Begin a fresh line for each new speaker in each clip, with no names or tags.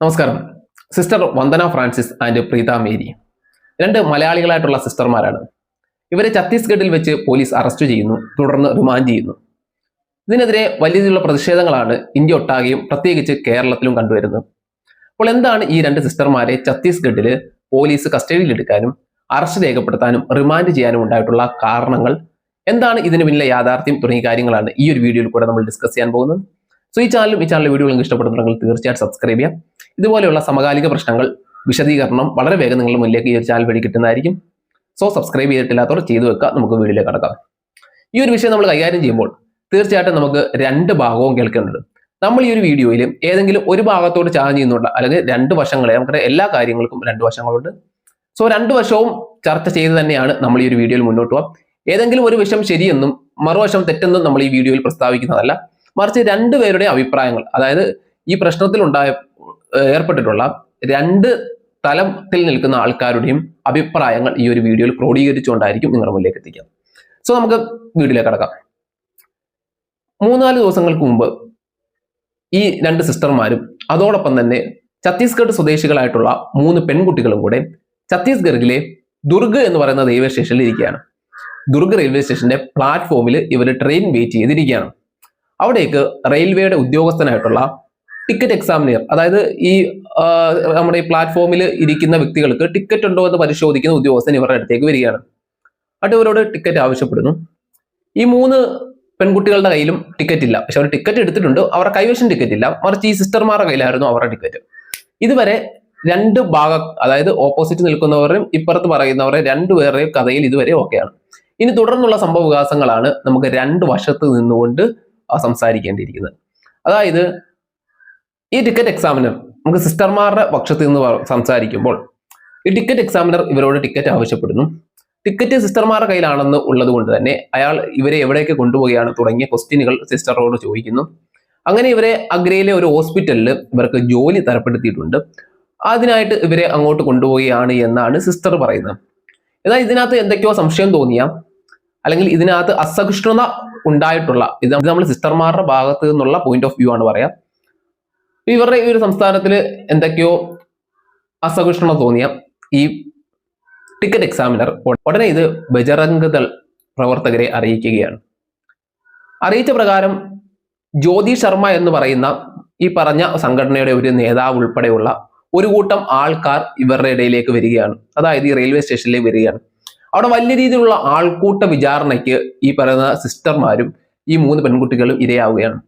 നമസ്കാരം. Sister Vandana Francis and Preetha Mary. രണ്ട് മലയാളികളായിട്ടുള്ള സിസ്റ്റർമാരാണ്. ഇവരെ ഛത്തീസ്ഗഡിൽ വെച്ച് പോലീസ് അറസ്റ്റ് ചെയ്യുന്നു തുടർന്ന് റിമാൻഡ് ചെയ്യുന്നു. ഇതിനെതിരെ വലിയ രീതിയിലുള്ള പ്രതിഷേധങ്ങളാണ് ഇന്ത്യ ഒട്ടാകെയും പ്രത്യേകിച്ച് കേരളത്തിലും കണ്ടുവരുന്നത്. അപ്പോൾ എന്താണ് ഈ രണ്ട് സിസ്റ്റർമാരെ ഛത്തീസ്ഗഡിൽ പോലീസ് കസ്റ്റഡിയിൽ എടുക്കാനും അറസ്റ്റ് രേഖപ്പെടുത്താനും റിമാൻഡ് ചെയ്യാനും ഉണ്ടായിട്ടുള്ള കാരണങ്ങൾ? എന്താണ് ഇതിന് പിന്നിലെ യാഥാർത്ഥ്യം തുടങ്ങിയ കാര്യങ്ങളാണ് ഈ ഒരു വീഡിയോയിൽ കൂടെ നമ്മൾ ഡിസ്കസ് ചെയ്യാൻ പോകുന്നത്. സോ ഈ ചാനലും ഈ ചാനൽ വീഡിയോ നിങ്ങൾക്ക് ഇഷ്ടപ്പെടുന്നുണ്ടെങ്കിൽ തീർച്ചയായിട്ടും സബ്സ്ക്രൈബ് ചെയ്യാം ഇതുപോലെയുള്ള സമകാലിക പ്രശ്നങ്ങൾ വിശദീകരണം വളരെ വേഗം നിങ്ങളുടെ മുന്നിലേക്ക് ഈ ഒരു ചാനൽ വഴി കിട്ടുന്നതായിരിക്കും. സോ സബ്സ്ക്രൈബ് ചെയ്തിട്ടില്ലാത്തവർ ചെയ്തു വെക്കുക. നമുക്ക് വീഡിയോയിലേക്ക് കടക്കാം. ഈ ഒരു വിഷയം നമ്മൾ കൈകാര്യം ചെയ്യുമ്പോൾ തീർച്ചയായിട്ടും നമുക്ക് രണ്ട് ഭാഗവും കേൾക്കേണ്ടത് നമ്മൾ ഈ ഒരു വീഡിയോയിൽ ഏതെങ്കിലും ഒരു ഭാഗത്തോട് ചാർജ് ചെയ്യുന്നുണ്ട്. അല്ലെങ്കിൽ രണ്ട് വശങ്ങളെ നമുക്കറിയാം എല്ലാ കാര്യങ്ങൾക്കും രണ്ട് വശങ്ങളുണ്ട്. സോ രണ്ട് വശവും ചർച്ച ചെയ്ത് തന്നെയാണ് നമ്മൾ ഈ ഒരു വീഡിയോയിൽ മുന്നോട്ട് പോകാം ഏതെങ്കിലും ഒരു വശം ശരിയെന്നും മറുവശം തെറ്റെന്നും നമ്മൾ ഈ വീഡിയോയിൽ പ്രസ്താവിക്കുന്നതല്ല. മറിച്ച് രണ്ടുപേരുടെ അഭിപ്രായങ്ങൾ അതായത് ഈ പ്രശ്നത്തിൽ ഉണ്ടായ ഏർപ്പെട്ടിട്ടുള്ള രണ്ട് തലത്തിൽ നിൽക്കുന്ന ആൾക്കാരുടെയും അഭിപ്രായങ്ങൾ ഈ ഒരു വീഡിയോയിൽ ക്രോഡീകരിച്ചുകൊണ്ടായിരിക്കും നിങ്ങളുടെ മുന്നിലേക്ക് എത്തിക്കാം സോ നമുക്ക് വീഡിയോയിലേക്ക് കടക്കാം. മൂന്നാൽ ദിവസങ്ങൾക്ക് മുമ്പ് ഈ രണ്ട് സിസ്റ്റർമാരും അതോടൊപ്പം തന്നെ ഛത്തീസ്ഗഡ് സ്വദേശികളായിട്ടുള്ള മൂന്ന് പെൺകുട്ടികളും കൂടെ ഛത്തീസ്ഗഡിലെ ദുർഗ് എന്ന് പറയുന്ന റെയിൽവേ സ്റ്റേഷനിൽ ഇരിക്കുകയാണ്. ദുർഗ് റെയിൽവേ സ്റ്റേഷന്റെ പ്ലാറ്റ്ഫോമിൽ ഇവർ ട്രെയിൻ വെയിറ്റ് ചെയ്തിരിക്കുകയാണ്. അവിടേക്ക് റെയിൽവേയുടെ ഉദ്യോഗസ്ഥനായിട്ടുള്ള ടിക്കറ്റ് എക്സാമിനിയർ അതായത് ഈ നമ്മുടെ ഈ പ്ലാറ്റ്ഫോമിൽ ഇരിക്കുന്ന വ്യക്തികൾക്ക് ടിക്കറ്റ് ഉണ്ടോ എന്ന് പരിശോധിക്കുന്ന ഉദ്യോഗസ്ഥൻ ഇവരുടെ അടുത്തേക്ക് വരികയാണ്. എന്നിട്ട് ഇവരോട് ടിക്കറ്റ് ആവശ്യപ്പെടുന്നു. ഈ മൂന്ന് പെൺകുട്ടികളുടെ കയ്യിലും ടിക്കറ്റ് ഇല്ല. പക്ഷെ അവർ ടിക്കറ്റ് എടുത്തിട്ടുണ്ട്. അവരുടെ കൈവശം ടിക്കറ്റ് ഇല്ല. മറിച്ച് ഈ സിസ്റ്റർമാരുടെ കയ്യിലായിരുന്നു അവരുടെ ടിക്കറ്റ്. ഇതുവരെ രണ്ട് ഭാഗ അതായത് ഓപ്പോസിറ്റ് നിൽക്കുന്നവരും ഇപ്പുറത്ത് പറയുന്നവരെ രണ്ടുപേരുടെയും കഥയിൽ ഇതുവരെ ഓക്കെയാണ്. ഇനി തുടർന്നുള്ള സംഭവ വികാസങ്ങളാണ് നമുക്ക് രണ്ട് വശത്ത് നിന്നുകൊണ്ട് സംസാരിക്കേണ്ടിയിരിക്കുന്നത്. അതായത് ഈ ടിക്കറ്റ് എക്സാമിനർ നമുക്ക് സിസ്റ്റർമാരുടെ പക്ഷത്ത് നിന്ന് സംസാരിക്കുമ്പോൾ ഈ ടിക്കറ്റ് എക്സാമിനർ ഇവരോട് ടിക്കറ്റ് ആവശ്യപ്പെടുന്നു. ടിക്കറ്റ് സിസ്റ്റർമാരുടെ കയ്യിലാണെന്ന് ഉള്ളത് കൊണ്ട് തന്നെ അയാൾ ഇവരെ എവിടേക്ക് കൊണ്ടുപോവുകയാണ് തുടങ്ങിയ ക്വസ്റ്റ്യനുകൾ സിസ്റ്ററോട് ചോദിക്കുന്നു. അങ്ങനെ ഇവരെ അഗ്രയിലെ ഒരു ഹോസ്പിറ്റലിൽ ഇവർക്ക് ജോലി തരപ്പെടുത്തിയിട്ടുണ്ട്. അതിനായിട്ട് ഇവരെ അങ്ങോട്ട് കൊണ്ടുപോവുകയാണ് എന്നാണ് സിസ്റ്റർ പറയുന്നത്. എന്നാൽ ഇതിനകത്ത് എന്തൊക്കെയോ സംശയം തോന്നിയ? അല്ലെങ്കിൽ ഇതിനകത്ത് അസഹിഷ്ണുത ഉണ്ടായിട്ടുള്ള ഇത് നമ്മൾ സിസ്റ്റർമാരുടെ ഭാഗത്ത് നിന്നുള്ള പോയിന്റ് ഓഫ് വ്യൂ ആണ് പറയാം. ഇവരുടെ ഈ ഒരു സംസ്ഥാനത്തിൽ എന്തൊക്കെയോ അസഹിഷ്ണുത തോന്നിയ ഈ ടിക്കറ്റ് എക്സാമിനർ ഉടനെ ഇത് ബജറംഗദൾ പ്രവർത്തകരെ അറിയിക്കുകയാണ്. അറിയിച്ച പ്രകാരം ജ്യോതി ശർമ്മ എന്ന് പറയുന്ന ഈ പറഞ്ഞ സംഘടനയുടെ ഒരു നേതാവ് ഉൾപ്പെടെയുള്ള ഒരു കൂട്ടം ആൾക്കാർ ഇവരുടെ ഇടയിലേക്ക് വരികയാണ്. അതായത് ഈ റെയിൽവേ സ്റ്റേഷനിലേക്ക് വരികയാണ്. അവിടെ വലിയ രീതിയിലുള്ള ആൾക്കൂട്ട വിചാരണയ്ക്ക് ഈ പറയുന്ന സിസ്റ്റർമാരും ഈ മൂന്ന് പെൺകുട്ടികളും ഇരയാവുകയാണ്.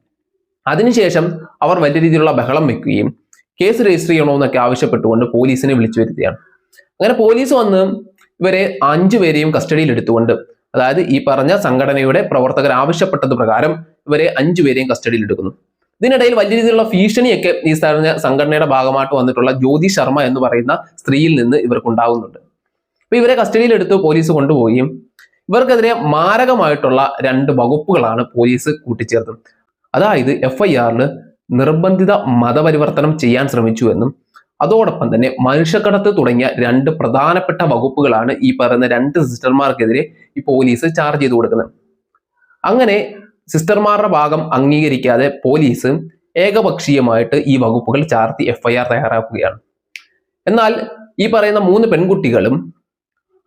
അതിനുശേഷം അവർ വലിയ രീതിയിലുള്ള ബഹളം വെക്കുകയും കേസ് രജിസ്റ്റർ ചെയ്യണമെന്നൊക്കെ ആവശ്യപ്പെട്ടുകൊണ്ട് പോലീസിനെ വിളിച്ചു വരുത്തുകയാണ്. അങ്ങനെ പോലീസ് വന്ന് ഇവരെ അഞ്ചു പേരെയും കസ്റ്റഡിയിൽ എടുത്തുകൊണ്ട് അതായത് ഈ പറഞ്ഞ സംഘടനയുടെ പ്രവർത്തകർ ആവശ്യപ്പെട്ടത് പ്രകാരം ഇവരെ അഞ്ചു പേരെയും കസ്റ്റഡിയിൽ എടുക്കുന്നു. ഇതിനിടയിൽ വലിയ രീതിയിലുള്ള ഭീഷണിയൊക്കെ ഈ പറഞ്ഞ സംഘടനയുടെ ഭാഗമായിട്ട് വന്നിട്ടുള്ള ജ്യോതി ശർമ്മ എന്ന് പറയുന്ന സ്ത്രീയിൽ നിന്ന് ഇവർക്ക് ഉണ്ടാകുന്നുണ്ട്. അപ്പൊ ഇവരെ കസ്റ്റഡിയിലെടുത്ത് പോലീസ് കൊണ്ടുപോവുകയും ഇവർക്കെതിരെ മാരകമായിട്ടുള്ള രണ്ട് വകുപ്പുകളാണ് പോലീസ് കൂട്ടിച്ചേർത്തത്. അതായത് എഫ് ഐ ആറിൽ നിർബന്ധിത മതപരിവർത്തനം ചെയ്യാൻ ശ്രമിച്ചു എന്നും അതോടൊപ്പം തന്നെ മനുഷ്യക്കടത്ത് തുടങ്ങിയ രണ്ട് പ്രധാനപ്പെട്ട വകുപ്പുകളാണ് ഈ പറയുന്ന രണ്ട് സിസ്റ്റർമാർക്കെതിരെ ഈ പോലീസ് ചാർജ് ചെയ്തു കൊടുക്കുന്നത്. അങ്ങനെ സിസ്റ്റർമാരുടെ ഭാഗം അംഗീകരിക്കാതെ പോലീസ് ഏകപക്ഷീയമായിട്ട് ഈ വകുപ്പുകൾ ചാർത്തി എഫ് തയ്യാറാക്കുകയാണ്. എന്നാൽ ഈ പറയുന്ന മൂന്ന് പെൺകുട്ടികളും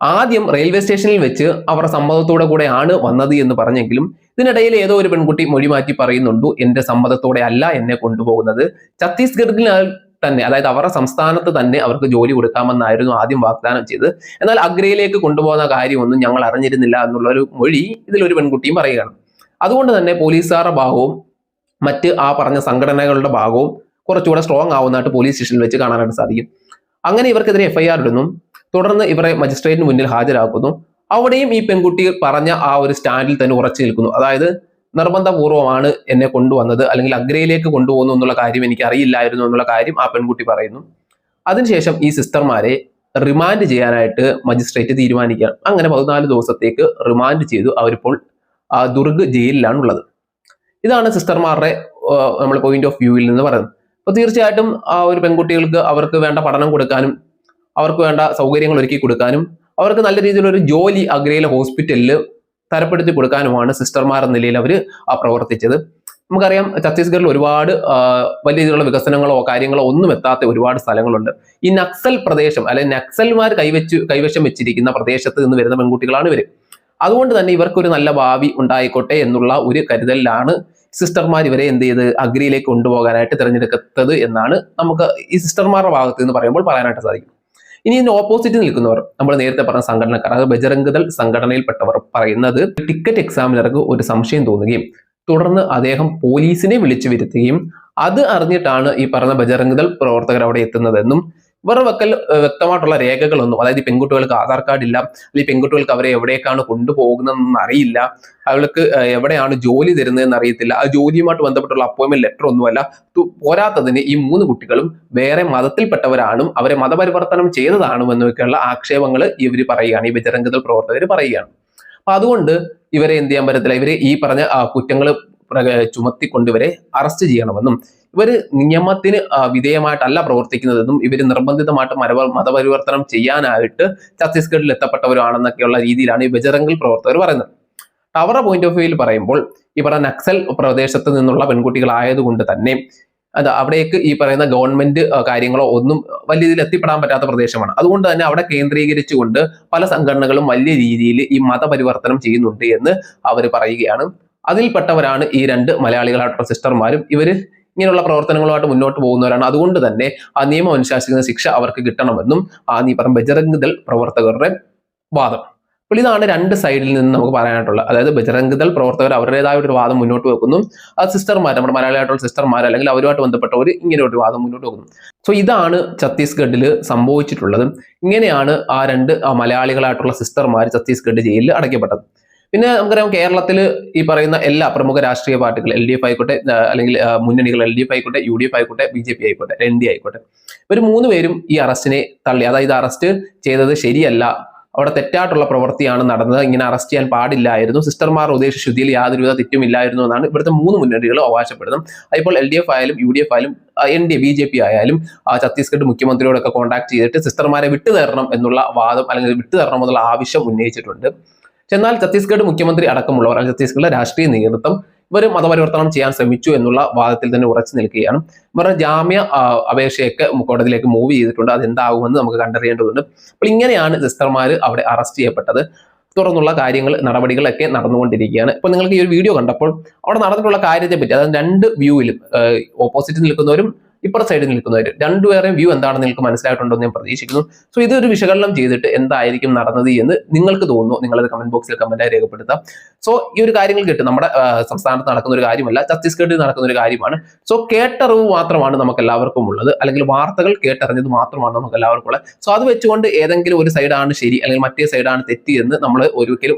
ആദ്യം റെയിൽവേ സ്റ്റേഷനിൽ വെച്ച് അവർ സമ്മതത്തോടെ കൂടെ ആണ് വന്നത് എന്ന് പറഞ്ഞെങ്കിലും ഇതിനിടയിൽ ഏതോ ഒരു പെൺകുട്ടി മൊഴി മാറ്റി പറയുന്നുണ്ടു എന്റെ സമ്മതത്തോടെ അല്ല എന്നെ കൊണ്ടുപോകുന്നത്. ഛത്തീസ്ഗഡിൽ തന്നെ അതായത് അവരുടെ സംസ്ഥാനത്ത് തന്നെ അവർക്ക് ജോലി കൊടുക്കാമെന്നായിരുന്നു ആദ്യം വാഗ്ദാനം ചെയ്തത്. എന്നാൽ അഗ്രയിലേക്ക് കൊണ്ടുപോകുന്ന കാര്യമൊന്നും ഞങ്ങൾ അറിഞ്ഞിരുന്നില്ല എന്നുള്ള ഒരു മൊഴി ഇതിലൊരു പെൺകുട്ടിയും പറയുകയാണ്. അതുകൊണ്ട് തന്നെ പോലീസുകാരുടെ ഭാഗവും മറ്റ് ആ പറഞ്ഞ സംഘടനകളുടെ ഭാഗവും കുറച്ചുകൂടെ സ്ട്രോങ് ആവുന്നതായിട്ട് പോലീസ് സ്റ്റേഷനിൽ വെച്ച് കാണാനായിട്ട് സാധിക്കും. അങ്ങനെ ഇവർക്കെതിരെ എഫ്ഐആർ ഇടുന്നു. തുടർന്ന് ഇവരെ മജിസ്ട്രേറ്റിന് മുന്നിൽ ഹാജരാക്കുന്നു. അവിടെയും ഈ പെൺകുട്ടി പറഞ്ഞ ആ ഒരു സ്റ്റാൻഡിൽ തന്നെ ഉറച്ചു നിൽക്കുന്നു. അതായത് നിർബന്ധപൂർവമാണ് എന്നെ കൊണ്ടുവന്നത് അല്ലെങ്കിൽ അഗ്രയിലേക്ക് കൊണ്ടുപോകുന്നു എന്നുള്ള കാര്യം എനിക്ക് അറിയില്ലായിരുന്നു എന്നുള്ള കാര്യം ആ പെൺകുട്ടി പറയുന്നു. അതിനുശേഷം ഈ സിസ്റ്റർമാരെ റിമാൻഡ് ചെയ്യാനായിട്ട് മജിസ്ട്രേറ്റ് തീരുമാനിക്കുകയാണ് അങ്ങനെ പതിനാല് ദിവസത്തേക്ക് റിമാൻഡ് ചെയ്തു. അവരിപ്പോൾ ദുർഗ് ജയിലിലാണ് ഉള്ളത് ഇതാണ് സിസ്റ്റർമാരുടെ നമ്മൾ പോയിന്റ് ഓഫ് വ്യൂവിൽ നിന്ന് പറയുന്നത്. അപ്പോൾ തീർച്ചയായിട്ടും ആ ഒരു പെൺകുട്ടികൾക്ക് അവർക്ക് വേണ്ട പഠനം കൊടുക്കാനും അവർക്ക് വേണ്ട സൗകര്യങ്ങൾ ഒരുക്കി കൊടുക്കാനും അവർക്ക് നല്ല രീതിയിലൊരു ജോലി അഗ്രയിലെ ഹോസ്പിറ്റലിൽ തരപ്പെടുത്തി കൊടുക്കാനുമാണ് സിസ്റ്റർമാർ എന്ന നിലയിൽ അവർ പ്രവർത്തിച്ചത്. നമുക്കറിയാം ഛത്തീസ്ഗഡിൽ ഒരുപാട് വലിയ രീതിയിലുള്ള വികസനങ്ങളോ കാര്യങ്ങളോ ഒന്നും എത്താത്ത ഒരുപാട് സ്ഥലങ്ങളുണ്ട്. ഈ നക്സൽ പ്രദേശം അല്ലെങ്കിൽ നക്സൽമാർ കൈവച്ച് കൈവശം വെച്ചിരിക്കുന്ന പ്രദേശത്ത് നിന്ന് വരുന്ന പെൺകുട്ടികളാണ് ഇവർ അതുകൊണ്ട് തന്നെ ഇവർക്കൊരു നല്ല ഭാവി ഉണ്ടായിക്കോട്ടെ എന്നുള്ള ഒരു കരുതലിലാണ് സിസ്റ്റർമാർ ഇവരെ എന്ത് ചെയ്ത് അഗ്രിയിലേക്ക് കൊണ്ടുപോകാനായിട്ട് തിരഞ്ഞെടുക്കത്തത് എന്നാണ് നമുക്ക് ഈ സിസ്റ്റർമാരുടെ ഭാഗത്ത് നിന്ന് പറയുമ്പോൾ പറയാനായിട്ട് സാധിക്കും. ഇനി ഇതിന് ഓപ്പോസിറ്റ് നിൽക്കുന്നവർ നമ്മൾ നേരത്തെ പറഞ്ഞ സംഘടനക്കാർ അത് ബജറംഗദൾ സംഘടനയിൽപ്പെട്ടവർ പറയുന്നത് ടിക്കറ്റ് എക്സാമിനർക്ക് ഒരു സംശയം തോന്നുകയും തുടർന്ന് അദ്ദേഹം പോലീസിനെ വിളിച്ചു വരുത്തുകയും അത് അറിഞ്ഞിട്ടാണ് ഈ പറഞ്ഞ ബജറംഗദൾ പ്രവർത്തകർ അവിടെ എത്തുന്നതെന്നും ഇവരുടെ വക്കൽ വ്യക്തമായിട്ടുള്ള രേഖകളൊന്നും അതായത് പെൺകുട്ടികൾക്ക് ആധാർ കാർഡ് ഇല്ല അല്ലെങ്കിൽ പെൺകുട്ടികൾക്ക് അവരെ എവിടേക്കാണ് കൊണ്ടുപോകുന്നതെന്ന് അറിയില്ല അവൾക്ക് എവിടെയാണ് ജോലി തരുന്നതെന്ന് അറിയത്തില്ല ആ ജോലിയുമായിട്ട് ബന്ധപ്പെട്ടുള്ള അപ്പോയിൻമെന്റ് ലെറ്റർ ഒന്നുമല്ല പോരാത്തതിന് ഈ മൂന്ന് കുട്ടികളും വേറെ മതത്തിൽപ്പെട്ടവരാണും അവരെ മതപരിവർത്തനം ചെയ്തതാണും എന്നൊക്കെയുള്ള ആക്ഷേപങ്ങൾ ഇവർ പറയുകയാണ് ഈ ബജരംഗതൽ പ്രവർത്തകർ പറയുകയാണ്. അപ്പൊ അതുകൊണ്ട് ഇവരെ എന്ത് ചെയ്യാൻ പറ്റത്തില്ല ഇവരെ ഈ പറഞ്ഞ കുറ്റങ്ങൾ ചുമത്തിക്കൊണ്ട് ഇവരെ അറസ്റ്റ് ചെയ്യണമെന്നും ഇവർ നിയമത്തിന് വിധേയമായിട്ടല്ല പ്രവർത്തിക്കുന്നതെന്നും ഇവർ നിർബന്ധിതമായിട്ട് മരവ മതപരിവർത്തനം ചെയ്യാനായിട്ട് ഛത്തീസ്ഗഡിൽ എത്തപ്പെട്ടവരാണെന്നൊക്കെയുള്ള രീതിയിലാണ് ഈ ബജറംഗൽ പ്രവർത്തകർ പറയുന്നത്. അവരുടെ പോയിന്റ് ഓഫ് വ്യൂവിൽ പറയുമ്പോൾ ഈ നക്സൽ പ്രദേശത്ത് നിന്നുള്ള പെൺകുട്ടികളായതുകൊണ്ട് തന്നെ അത് അവിടേക്ക് ഈ പറയുന്ന ഗവൺമെന്റ് കാര്യങ്ങളോ ഒന്നും വലിയ രീതിയിൽ എത്തിപ്പെടാൻ പറ്റാത്ത പ്രദേശമാണ്. അതുകൊണ്ട് തന്നെ അവിടെ കേന്ദ്രീകരിച്ചുകൊണ്ട് പല സംഘടനകളും വലിയ രീതിയിൽ ഈ മതപരിവർത്തനം ചെയ്യുന്നുണ്ട് എന്ന് അവർ പറയുകയാണ്. അതിൽപ്പെട്ടവരാണ് ഈ രണ്ട് മലയാളികളായിട്ടുള്ള സിസ്റ്റർമാരും. ഇവർ ഇങ്ങനെയുള്ള പ്രവർത്തനങ്ങളുമായിട്ട് മുന്നോട്ട് പോകുന്നവരാണ്. അതുകൊണ്ട് തന്നെ ആ നിയമം അനുശാസിക്കുന്ന ശിക്ഷ അവർക്ക് കിട്ടണമെന്നും ആ നീ പറഞ്ഞ ബജറംഗ് ദൾ പ്രവർത്തകരുടെ വാദം. അപ്പോൾ ഇതാണ് രണ്ട് സൈഡിൽ നിന്ന് നമുക്ക് പറയാനായിട്ടുള്ളത്. അതായത് ബജറംഗ് ദൾ പ്രവർത്തകർ അവരുടേതായ ഒരു വാദം മുന്നോട്ട് വെക്കുന്നു. ആ സിസ്റ്റർമാർ നമ്മുടെ മലയാളിയായിട്ടുള്ള സിസ്റ്റർമാർ അല്ലെങ്കിൽ അവരുമായിട്ട് ബന്ധപ്പെട്ടവർ ഇങ്ങനെ ഒരു വാദം മുന്നോട്ട് വെക്കുന്നു. സോ ഇതാണ് ഛത്തീസ്ഗഡിൽ സംഭവിച്ചിട്ടുള്ളത്. ഇങ്ങനെയാണ് ആ രണ്ട് മലയാളികളായിട്ടുള്ള സിസ്റ്റർമാർ ഛത്തീസ്ഗഡ് ജയിലിൽ അടയ്ക്കപ്പെട്ടത്. പിന്നെ നമുക്കറിയാം കേരളത്തിൽ ഈ പറയുന്ന എല്ലാ പ്രമുഖ രാഷ്ട്രീയ പാർട്ടികൾ എൽ ഡി എഫ് ആയിക്കോട്ടെ അല്ലെങ്കിൽ മുന്നണികൾ എൽ ഡി എഫ് ആയിക്കോട്ടെ യു ഡി എഫ് ആയിക്കോട്ടെ ബി ജെ പി ആയിക്കോട്ടെ എൻ ഡി ആയിക്കോട്ടെ. ഇവർ മൂന്ന് പേരും ഈ അറസ്റ്റിനെ തള്ളി അതായത് അറസ്റ്റ് ചെയ്തത് ശരിയല്ല. അവിടെ തെറ്റായിട്ടുള്ള പ്രവൃത്തിയാണ് നടന്നത്. ഇങ്ങനെ അറസ്റ്റ് ചെയ്യാൻ പാടില്ലായിരുന്നു. സിസ്റ്റർമാർ ഉദ്ദേശ ശുദ്ധിയിൽ യാതൊരുവിധ തെറ്റുമില്ലായിരുന്നു എന്നാണ് ഇവിടുത്തെ മൂന്ന് മുന്നണികൾ അവകാശപ്പെടുന്നത്. അതിപ്പോൾ എൽ ഡി എഫ് ആയാലും യു ഡി എഫ് ആയാലും N D B J P ആയാലും ഛത്തീസ്ഗഡ് മുഖ്യമന്ത്രിയോടൊക്കെ കോൺടാക്ട് ചെയ്തിട്ട് സിസ്റ്റർമാരെ വിട്ടു തരണം എന്നുള്ള വാദം അല്ലെങ്കിൽ വിട്ടു തരണം എന്നുള്ള ആവശ്യം ഉന്നയിച്ചിട്ടുണ്ട്. എന്നാൽ ഛത്തീസ്ഗഡ് മുഖ്യമന്ത്രി അടക്കമുള്ളവർ ഛത്തീസ്ഗഡിലെ രാഷ്ട്രീയ നേതൃത്വം ഇവർ മതപരിവർത്തനം ചെയ്യാൻ ശ്രമിച്ചു എന്നുള്ള വാദത്തിൽ തന്നെ ഉറച്ചു നിൽക്കുകയാണ്. ഇവരുടെ ജാമ്യ അപേക്ഷയൊക്കെ കോടതിയിലേക്ക് മൂവ് ചെയ്തിട്ടുണ്ട്. അതെന്താകുമെന്ന് നമുക്ക് കണ്ടറിയേണ്ടതുണ്ട്. അപ്പോൾ ഇങ്ങനെയാണ് സിസ്റ്റർമാർ അവിടെ അറസ്റ്റ് ചെയ്യപ്പെട്ടത്. തുടർന്നുള്ള കാര്യങ്ങൾ നടപടികളൊക്കെ നടന്നുകൊണ്ടിരിക്കുകയാണ്. ഇപ്പോൾ നിങ്ങൾക്ക് ഈ ഒരു വീഡിയോ കണ്ടപ്പോൾ അവിടെ നടന്നിട്ടുള്ള കാര്യത്തെ പറ്റി അതായത് രണ്ട് വ്യൂവിലും ഓപ്പോസിറ്റ് നിൽക്കുന്നവരും ഇപ്പുറത്തെ സൈഡിൽ നിൽക്കുന്നവരും രണ്ടുപേരെയും വ്യൂ എന്താണെന്ന് നിങ്ങൾക്ക് മനസ്സിലായിട്ടുണ്ടോ എന്ന് ഞാൻ പ്രതീക്ഷിക്കുന്നു. സോ ഇതൊരു വിശകലനം ചെയ്തിട്ട് എന്തായിരിക്കും നടന്നത് എന്ന് നിങ്ങൾക്ക് തോന്നുന്നു. നിങ്ങളത് കമന്റ് ബോക്സിൽ കമന്റായി രേഖപ്പെടുത്താം. സോ ഈ ഒരു കാര്യങ്ങൾ കിട്ടും. നമ്മുടെ സംസ്ഥാനത്ത് നടക്കുന്ന ഒരു കാര്യമല്ല ഛത്തീസ്ഗഡിൽ നടക്കുന്ന ഒരു കാര്യമാണ്. സോ കേട്ടറിവ് മാത്രമാണ് നമുക്ക് എല്ലാവർക്കും ഉള്ളത്. അല്ലെങ്കിൽ വാർത്തകൾ കേട്ടറിഞ്ഞത് മാത്രമാണ് നമുക്ക് എല്ലാവർക്കും ഉള്ളത്. സോ അത് വെച്ചുകൊണ്ട് ഏതെങ്കിലും ഒരു സൈഡാണ് ശരി അല്ലെങ്കിൽ മറ്റേ സൈഡാണ് തെറ്റി എന്ന് നമ്മൾ ഒരിക്കലും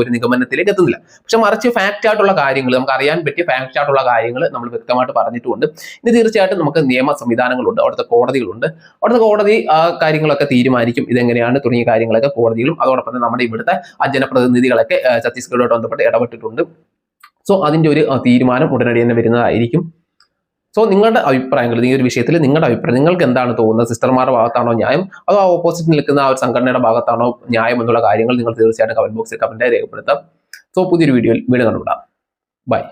ഒരു നിഗമനത്തിലേക്ക് എത്തുന്നില്ല. പക്ഷെ മറിച്ച് ഫാക്റ്റ് ആയിട്ടുള്ള കാര്യങ്ങൾ നമുക്ക് അറിയാൻ പറ്റിയ ഫാക്റ്റ് ആയിട്ടുള്ള കാര്യങ്ങൾ നമ്മൾ വ്യക്തമായിട്ട് പറഞ്ഞിട്ടുമുണ്ട് ഇനി തീർച്ചയായിട്ടും നമുക്ക് നിയമ സംവിധാനങ്ങളുണ്ട്. അവിടുത്തെ കോടതികളുണ്ട്. അവിടുത്തെ കോടതി കാര്യങ്ങളൊക്കെ തീരുമാനിക്കും. ഇതെങ്ങനെയാണ് തുടങ്ങിയ കാര്യങ്ങളൊക്കെ കോടതികളും അതോടൊപ്പം തന്നെ നമ്മുടെ ഇവിടുത്തെ ജനപ്രതിനിധികളൊക്കെ ആ, ഛത്തീസ്ഗഡുമായിട്ട് ബന്ധപ്പെട്ട് ഇടപെട്ടിട്ടുണ്ട്. സോ അതിന്റെ ഒരു തീരുമാനം ഉടനടി തന്നെ വരുന്നതായിരിക്കും. സോ നിങ്ങളുടെ അഭിപ്രായങ്ങൾ ഈ ഒരു വിഷയത്തിൽ നിങ്ങളുടെ അഭിപ്രായം നിങ്ങൾക്ക് എന്താണ് തോന്നുന്നത്? സിസ്റ്റർമാരുടെ ഭാഗത്താണോ ന്യായം? അതോ ആ ഓപ്പോസിറ്റ് നിൽക്കുന്ന ആ ഒരു സംഘടനയുടെ ഭാഗത്താണോ ന്യായം എന്നുള്ള കാര്യങ്ങൾ നിങ്ങൾ തീർച്ചയായിട്ടും കമന്റ് ബോക്സിൽ കമന്റായി രേഖപ്പെടുത്താം. സോ പുതിയൊരു വീഡിയോയിൽ വീട് കണ്ടുവിടാം ബൈ